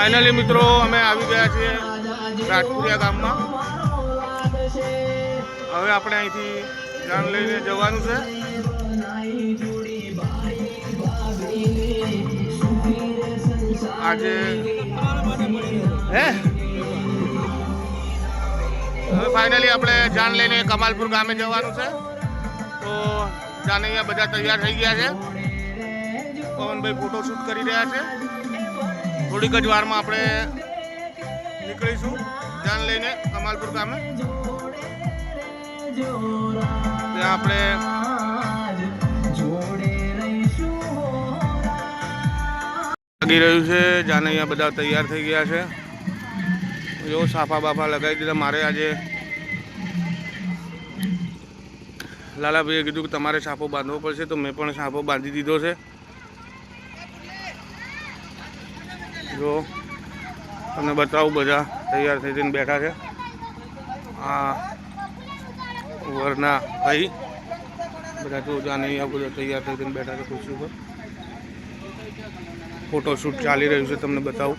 Finally મિત્રો, અમે આવી ગયા છીએ રાજપુરિયા ગામમાં. હવે આપણે અહીંથી જાન લઈને જવાનું છે. આજે હે? હવે ફાઇનલી આપણે જાન લઈને કમાલપુર ગામે જવાનું છે. તો જાન અહીંયા બધા તૈયાર થઈ ગયા છે. પવનભાઈ ફોટોશૂટ કરી રહ્યા છે. થોડીક જ વારમાં આપણે નીકળીશું. જાન લઈને કમાલપુર ગામે. ત્યાં આપણે લાગી રહ્યું છે. જાને અહીંયા બધા તૈયાર થઈ ગયા છે. જો સાફા બાફા લગાવી દીધા. મારે આજે લાલાભાઈએ કીધું કે તમારે સાફો બાંધવો પડશે, તો મેં પણ સાફો બાંધી દીધો છે. જો તમને બતાવું બધા તૈયાર થઈ જઈને બેઠા છે. આ વરના ભાઈ. બધા જો જાને અહીંયા બધા તૈયાર થઈ જઈને બેઠા છે ખુરશી ઉપર. ફોટોશૂટ ચાલી રહ્યું છે તમને બતાવું.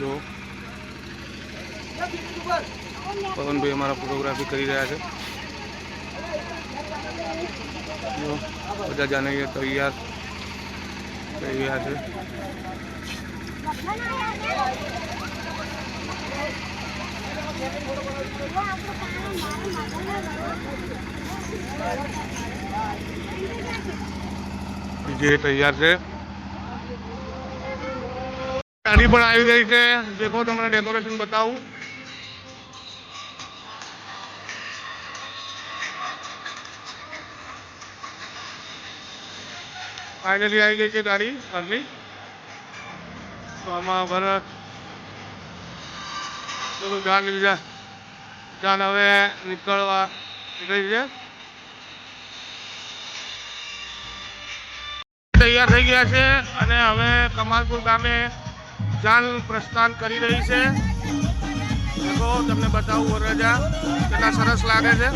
જો. પવનભાઈ અમારા ફોટોગ્રાફી કરી રહ્યા છે. જો બધા જાણે તૈયાર થઈ રહ્યા છે જે તૈયાર છે. ગાડી પણ આવી ગઈ છે. દેખો, તમને ડેકોરેશન બતાવું. ફાઇનલી આવી ગઈ છે તારી અગ્નિ તો આમાં ભરત બધું જાન લીધા જાન હવે નીકળવા નીકળી છે. તૈયાર થઈ ગયા છે અને હવે કમાલપુર ગામે જાન પ્રસ્થાન કરી રહી છે. દેખો તમને બતાવું વરરાજા, કેટલા સરસ લાગે છે.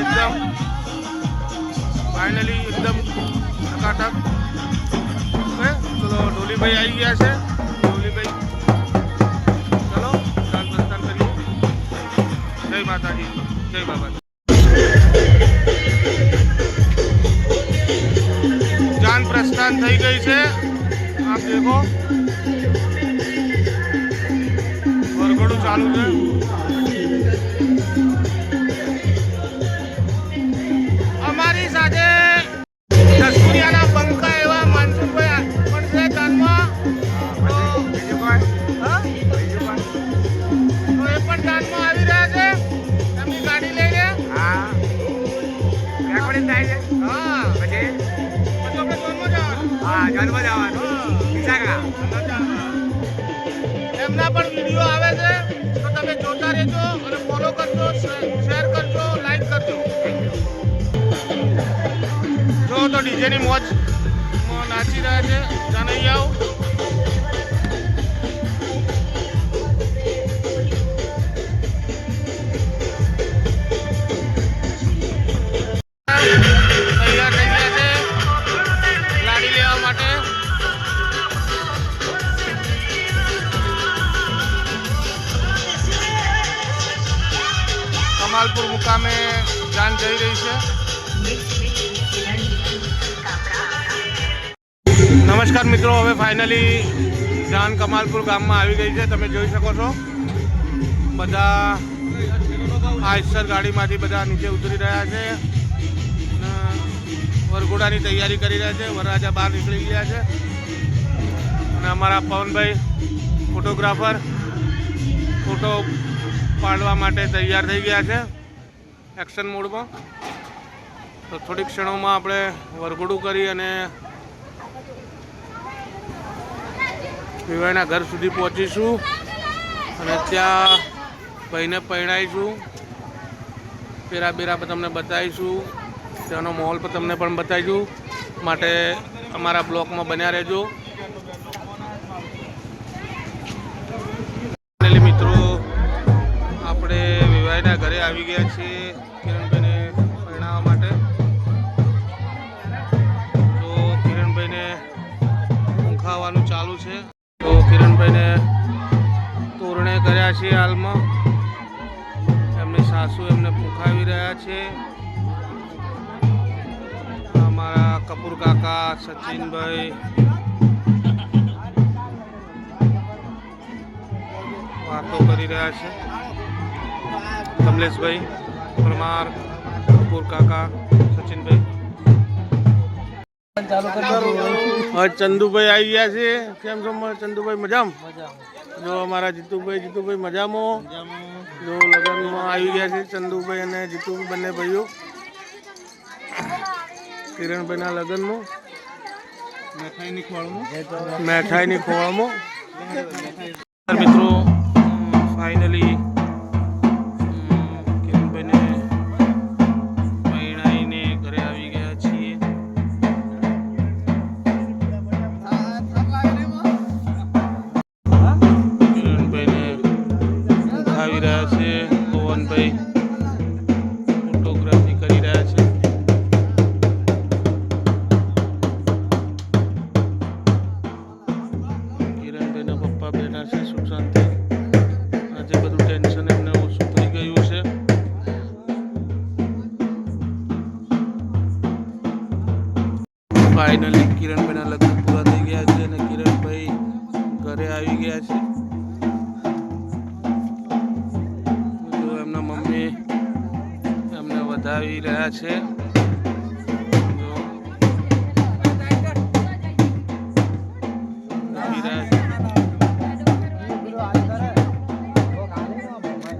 એકદમ. ફાઇનલી એકદમ ટકાટક ઓકે ચલો ડોલીભાઈ આવી ગયા છે. ડોલીભાઈ, ચલો જાન પ્રસ્થાન કરીએ. જય માતાજી, જય બાબા જાન પ્રસ્થાન થઈ ગઈ છે. આપ દેખો. વરઘોડું ચાલુ છે. એમના પણ વીડિયો આવે છે. તો તમે જોતા રહેજો અને ફોલો કરજો શેર કરજો લાઈક કરજો. જો તો ડીજેની મોજ નાચી રહ્યા છે. જાણી તૈયાર કમાલપુર મુકામે જાન જઈ રહી છે. નમસ્કાર મિત્રો, હવે ફાઇનલી જાન કમાલપુર ગામમાં આવી ગઈ છે. તમે જોઈ શકો છો. બધા આઈસર ગાડીમાંથી બધા નીચે ઉતરી રહ્યા છે. વરઘોડાની તૈયારી કરી રહ્યા છે. વરરાજા બહાર નીકળી ગયા છે. અને અમારા પવનભાઈ, ફોટોગ્રાફર, ફોટો પાડવા માટે તૈયાર થઈ ગયા છે એક્શન મોડમાં. તો થોડીક ક્ષણોમાં આપણે વરઘોડું કરી અને પીવાયના ઘર સુધી પહોંચીશું. અને ત્યાં ભાઈને પરણાવીશું. પેરા બેરા પણ તમને બતાવીશું. ત્યાંનો માહોલ પણ તમને પણ બતાવીશું. માટે અમારા બ્લોકમાં બન્યા રહેજો. આવી ગયા છીએ કિરણભાઈને પરણાવવા માટે. તો કિરણભાઈને કિરણભાઈને તોરણે કર્યા છે હાલમાં. એમની સાસુ એમને પૂંખાવી રહ્યા છે. અમારા કપૂર કાકા, સચિનભાઈ. વાતો કરી રહ્યા છે. કમલેશભાઈ પરમાર કપૂર કાકા સચિનભાઈ. હવે ચંદુભાઈ આવી ગયા છે. કેમ છો? ચંદુભાઈ મજામાં? જો અમારા જીતુભાઈ જીતુભાઈ મજામાં? જો લગ્નમાં આવી ગયા છે ચંદુભાઈ અને જીતુભાઈ બંને ભાઈઓ. કિરણભાઈના લગ્નમાં. મેઠાઈની ખોળમાં. મિત્રો ખાવી રહ્યા છે, પવનભાઈ ફોટોગ્રાફી કરી રહ્યા છે. કિરણભાઈના પપ્પા બેઠા છે સુખ શાંતિ. આજે બધું ટેન્શન એમને ઓછું થઈ ગયું છે. ફાઇનલી આવી રહ્યા છે.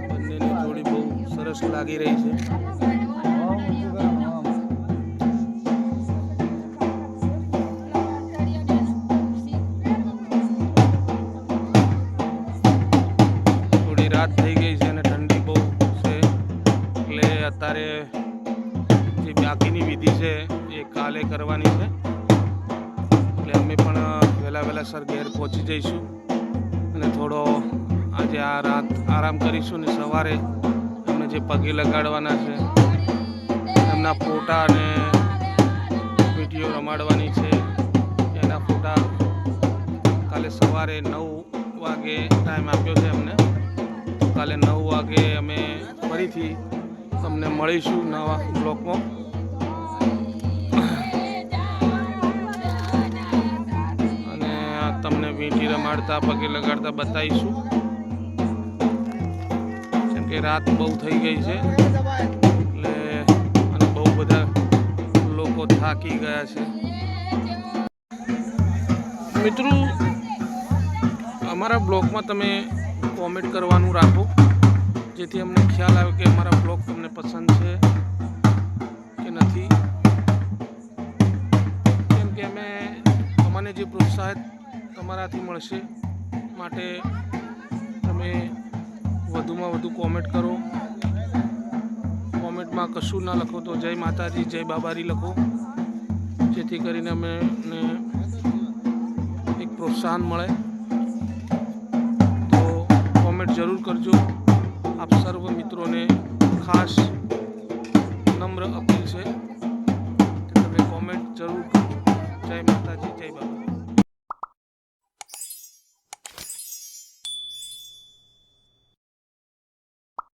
બંનેની જોડી બહુ સરસ લાગી રહી છે કાલે કરવાની છે. એટલે અમે પણ વહેલા વહેલાસર ઘેર પહોંચી જઈશું. અને થોડો આજે આ રાત આરામ કરીશું ને સવારે એમને જે પગે લગાડવાના છે, એમના ફોટા અને વીડિયો રમાડવાની છે. એના ફોટા કાલે સવારે નવ વાગે ટાઈમ આપ્યો છે અમને કાલે નવ વાગે અમે ફરીથી તમને મળીશું નવા બ્લોકમાં. વીંટી રમાડતા પગે લગાડતા બતાવીશું. કેમ કે રાત બહુ થઈ ગઈ છે, એટલે અને બહુ બધા લોકો થાકી ગયા છે. મિત્રો, અમારા બ્લોગમાં તમે કોમેન્ટ કરવાનું રાખો, જેથી અમને ખ્યાલ આવે કે અમારા બ્લોગ તમને પસંદ છે કે નથી. કેમ કે અમે, અમને જે પ્રોત્સાહિત તમારાથી મળશે. માટે તમે વધુમાં વધુ કોમેન્ટ કરો. કોમેન્ટમાં કશું ના લખો તો જય માતાજી, જય બાબારી લખો. જેથી કરીને અમે એક પ્રોત્સાહન મળે. તો કોમેન્ટ જરૂર કરજો. આપ સર્વ મિત્રોને ખાસ નમ્ર અપીલ છે તમે કોમેન્ટ જરૂર કરો જય માતાજી, જય બાબા